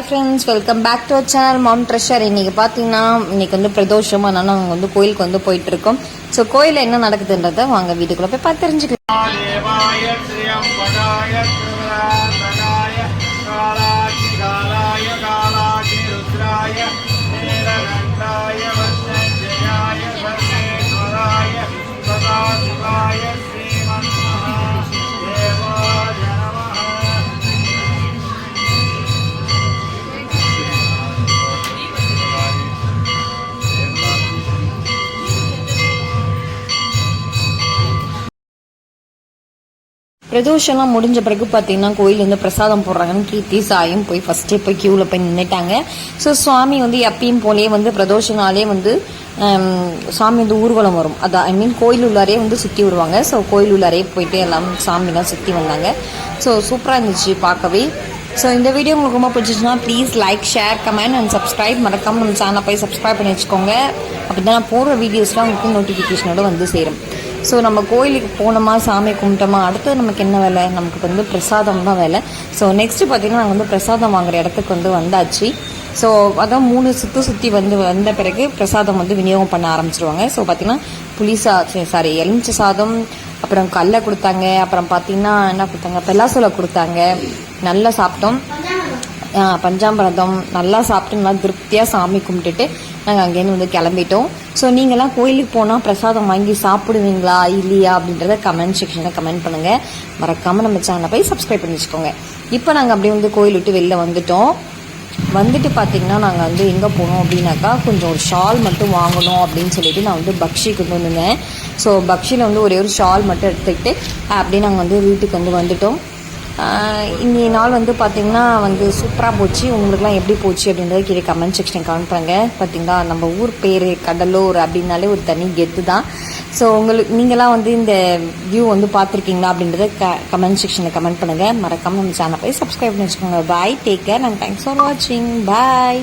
Friends welcome back to channel mom treasure இன்னைக்கு பார்த்தீங்கன்னா இன்னைக்கு வந்து பிரதோஷம் அதனால நாங்கள் வந்து கோயிலுக்கு வந்து போயிட்டு இருக்கோம் ஸோ கோயிலில் என்ன நடக்குதுன்றதை வாங்க வீட்டுக்குள்ள போய் பார்த்து தெரிஞ்சுக்கலாம் பிரதோஷம்லாம் முடிஞ்ச பிறகு பார்த்தீங்கன்னா கோயிலேருந்து பிரசாதம் போடுறாங்கன்னு கீர்த்தி சாயும் போய் ஃபஸ்ட்டே போய் க்யூவில் போய் நின்றுட்டாங்க ஸோ சுவாமி வந்து எப்பயும் போலே வந்து பிரதோஷனாலே வந்து சாமி வந்து ஊர்வலம் வரும். அதான் ஐ மீன் கோயில் உள்ளாரே வந்து சுற்றி விடுவாங்க ஸோ கோயில் உள்ளாரே போயிட்டு எல்லாம் சாமிலாம் சுற்றி வந்தாங்க. ஸோ சூப்பராக இருந்துச்சு பார்க்கவே. ஸோ இந்த வீடியோ உங்களுக்கு ரொம்ப பிடிச்சிச்சுன்னா please like share comment and subscribe மறக்காமல் நம்ம சேனலை போய் சப்ஸ்கிரைப் பண்ணி வச்சுக்கோங்க. அப்படி தான் நான் போடுற வீடியோஸ்லாம் உங்களுக்கு நோட்டிஃபிகேஷனோட வந்து சேரும். ஸோ நம்ம கோயிலுக்கு போனோமா சாமி கும்பிட்டோமா அடுத்தது நமக்கு என்ன வேலை? நமக்கு வந்து பிரசாதம் தான் வேலை. ஸோ நெக்ஸ்ட்டு பார்த்தீங்கன்னா நாங்கள் வந்து பிரசாதம் வாங்குற இடத்துக்கு வந்து வந்தாச்சு. ஸோ அதான் மூணு சுற்றி சுற்றி வந்து வந்த பிறகு பிரசாதம் வந்து விநியோகம் பண்ண ஆரம்பிச்சிருவாங்க. ஸோ பார்த்தீங்கன்னா புளிசா சாரி எலுமிச்சை சாதம் அப்புறம் கடலை கொடுத்தாங்க அப்புறம் பார்த்தீங்கன்னா என்ன கொடுத்தாங்க? பெல்லாசோலை கொடுத்தாங்க. நல்லா சாப்பிட்டோம். பஞ்சாமிரதம் நல்லா சாப்பிட்டு நல்லா திருப்தியாக சாமி கும்பிட்டுட்டு நாங்கள் அங்கேருந்து வந்து கிளம்பிட்டோம். ஸோ நீங்களாம் கோயிலுக்கு போனால் பிரசாதம் வாங்கி சாப்பிடுவீங்களா? இல்லையா? அப்படின்றத கமெண்ட் செக்ஷனில் கமெண்ட் பண்ணுங்கள் மறக்காமல் நம்ம சேனலை போய் சப்ஸ்கிரைப் பண்ணி வச்சுக்கோங்க. இப்போ நாங்கள் அப்படியே வந்து கோயில் விட்டு வெளில வந்துட்டோம். வந்துட்டு பார்த்தீங்கன்னா நாங்கள் வந்து எங்கே போனோம் அப்படின்னாக்கா கொஞ்சம் ஒரு ஷால் மட்டும் வாங்கணும் அப்படின்னு சொல்லிட்டு நான் வந்து பக்ஷி கொண்டு வந்திருந்தேன். ஸோ பக்ஷியில் வந்து ஒரே ஒரு ஷால் மட்டும் எடுத்துக்கிட்டு அப்படியே நாங்கள் வந்து வீட்டுக்கு வந்து வந்துட்டோம். இன்றைய நாள் வந்து பார்த்தீங்கன்னா வந்து சூப்பராக போச்சு. உங்களுக்குலாம் எப்படி போச்சு அப்படின்றத கீழே கமெண்ட் செக்ஷன் கமெண்ட் பண்ணுங்கள் பார்த்திங்களா நம்ம ஊர் பேர் கடலூர் அப்படின்னாலே ஒரு தனி கெத்து தான். ஸோ உங்களுக்கு நீங்களாம் வந்து இந்த வியூ வந்து பார்த்துருக்கீங்களா அப்படின்றத க கமெண்ட் செக்ஷனில் கமெண்ட் பண்ணுங்கள் மறக்காமல் நம்ம சேனல் போய் சப்ஸ்கிரைப் பண்ணி வச்சுக்கோங்க. Bye take care and thanks for வாட்சிங் பாய்